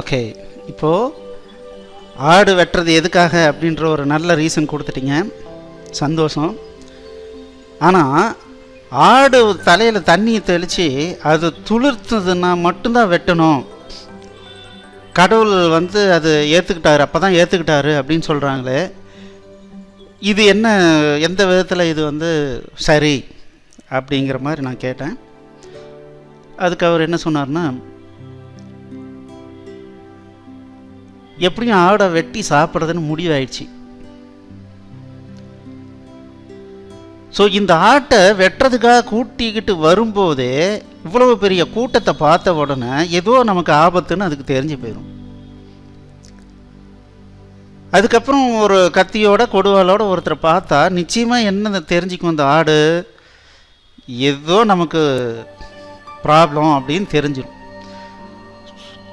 Okay இப்போது ஆடு வெட்டுறது எதுக்காக அப்படின்ற ஒரு நல்ல ரீசன் கொடுத்துட்டீங்க. சந்தோஷம். ஆனால் ஆடு தலையில் தண்ணியை தெளித்து அது துளிர்த்ததுன்னா மட்டும்தான் வெட்டணும். கடவுள் வந்து அது ஏற்றுக்கிட்டாரு அப்போ தான் ஏற்றுக்கிட்டாரு அப்படின்னு சொல்கிறாங்களே இது என்ன எந்த விதத்தில் இது வந்து சரி அப்படிங்கிற மாதிரி நான் கேட்டேன். அதுக்கு அவர் என்ன சொன்னார்னா எப்படியும் ஆடை வெட்டி சாப்பிட்றதுன்னு முடிவாயிடுச்சு. ஸோ இந்த ஆட்டை வெட்டுறதுக்காக கூட்டிக்கிட்டு வரும்போதே இவ்வளவு பெரிய கூட்டத்தை பார்த்த உடனே ஏதோ நமக்கு ஆபத்துன்னு அதுக்கு தெரிஞ்சு போயிடும் அதுக்கப்புறம் ஒரு கத்தியோட கொடுவாலோட ஒருத்தரை பார்த்தா நிச்சயமாக என்ன தெரிஞ்சுக்கும் இந்த ஆடு. ஏதோ நமக்கு ப்ராப்ளம் அப்படின்னு தெரிஞ்சிடும்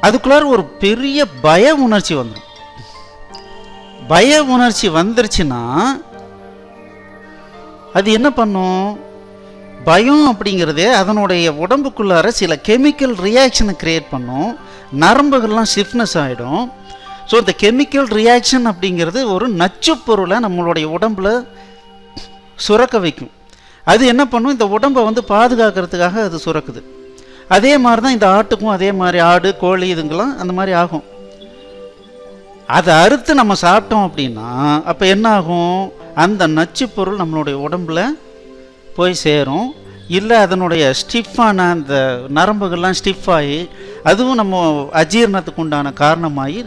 அதுக்குள்ளார ஒரு பெரிய பய உணர்ச்சி வந்துடும் பய உணர்ச்சி வந்துருச்சுன்னா அது என்ன பண்ணும்? பயம் அப்படிங்கிறதே அதனுடைய உடம்புக்குள்ளார சில கெமிக்கல் ரியாக்ஷனை கிரியேட் பண்ணும். நரம்புகள்லாம் ஸ்டிஃப்னஸ் ஆகிடும் ஸோ இந்த கெமிக்கல் ரியாக்ஷன் அப்படிங்கிறது ஒரு நச்சு பொருளை நம்மளுடைய உடம்புல சுரக்க வைக்கும். அது என்ன பண்ணும்? இந்த உடம்பை வந்து பாதுகாக்கிறதுக்காக அது சுரக்குது. அதே மாதிரி தான் இந்த ஆட்டுக்கும் அதே மாதிரி ஆடு கோழி இதுங்கெல்லாம் அந்த மாதிரி ஆகும். அதை அறுத்து நம்ம சாப்பிட்டோம் அப்படின்னா அப்போ என்ன ஆகும் அந்த நச்சு பொருள் நம்மளுடைய உடம்புல போய் சேரும். இல்லை அதனுடைய ஸ்டிஃபான அந்த நரம்புகள்லாம் ஸ்டிஃப் ஆகி அதுவும் நம்ம அஜீரணத்துக்கு உண்டான காரணமாகி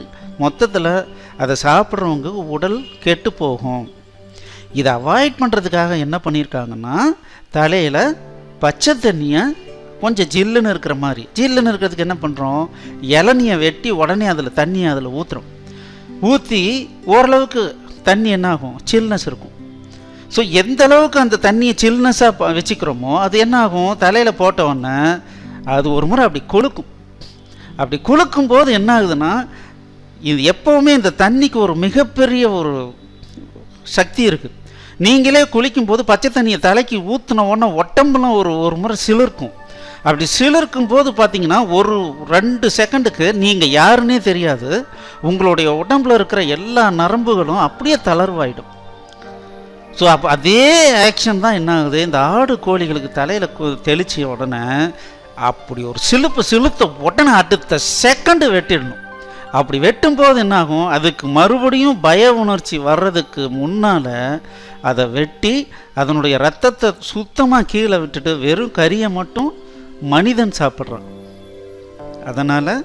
மொத்தத்தில் அதை சாப்பிட்றவங்க உடல் கெட்டு போகும். இதை அவாய்ட் பண்ணுறதுக்காக என்ன பண்ணியிருக்காங்கன்னா தலையில் பச்சை தண்ணியை கொஞ்சம் ஜில்லுன்னு இருக்கிற மாதிரி. ஜில்லுன்னு இருக்கிறதுக்கு என்ன பண்ணுறோம் இளநியை வெட்டி உடனே அதில் தண்ணியை அதில் ஊற்றுறோம் ஊற்றி ஓரளவுக்கு தண்ணி என்ன ஆகும்? சில்னஸ் இருக்கும். ஸோ எந்த அளவுக்கு அந்த தண்ணியை சில்னஸாக வச்சுக்கிறோமோ அது என்ன ஆகும்? தலையில் போட்ட உடனே அது ஒரு முறை அப்படி கொழுக்கும். அப்படி கொழுக்கும் போது என்ன ஆகுதுன்னா இது எப்போவுமே இந்த தண்ணிக்கு ஒரு மிகப்பெரிய ஒரு சக்தி இருக்குது நீங்களே குளிக்கும் போது பச்சை தண்ணியை தலைக்கு ஊற்றின உடனே உடம்புலாம் ஒரு ஒரு முறை சிலிர்க்கும். அப்படி சிலருக்கும் போது பார்த்தீங்கன்னா ஒரு ரெண்டு செகண்டுக்கு நீங்கள் யாருன்னே தெரியாது. உங்களுடைய உடம்பில் இருக்கிற எல்லா நரம்புகளும் அப்படியே தளர்வாயிடும். ஸோ அப்போ அதே ஆக்ஷன் தான் என்ன ஆகுது? இந்த ஆடு கோழிகளுக்கு தலையில் தெளிச்ச உடனே அப்படி ஒரு சிலுப்பு சிலுத்த உடனே அடுத்த செகண்டு வெட்டிடணும். அப்படி வெட்டும்போது என்னாகும் அதுக்கு மறுபடியும் பய உணர்ச்சி வர்றதுக்கு முன்னால் அதை வெட்டி அதனுடைய ரத்தத்தை சுத்தமாக கீழே விட்டுட்டு வெறும் கறியை மட்டும் மனிதன் சாப்பிட்றான். அதனால்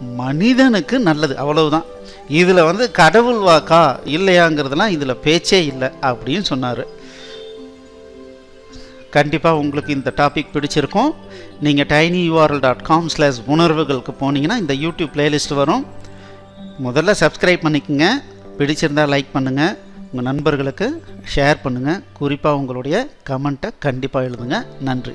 மனிதனுக்கு நல்லது அவ்வளவுதான். இதில் வந்து கடவுள் வாக்கா இல்லையாங்கிறதுலாம் இதில் பேச்சே இல்லை அப்படின்னு சொன்னார். கண்டிப்பாக உங்களுக்கு இந்த டாபிக் பிடிச்சிருக்கும். நீங்கள் tiny URL dot com slash உணர்வுகளுக்கு போனீங்கன்னா இந்த யூடியூப் பிளேலிஸ்ட் வரும். முதல்ல சப்ஸ்கிரைப் பண்ணிக்கோங்க. பிடிச்சிருந்தால் லைக் பண்ணுங்கள் உங்கள் நண்பர்களுக்கு ஷேர் பண்ணுங்கள் குறிப்பாக உங்களுடைய கமெண்ட்டை கண்டிப்பாக எழுதுங்க. நன்றி.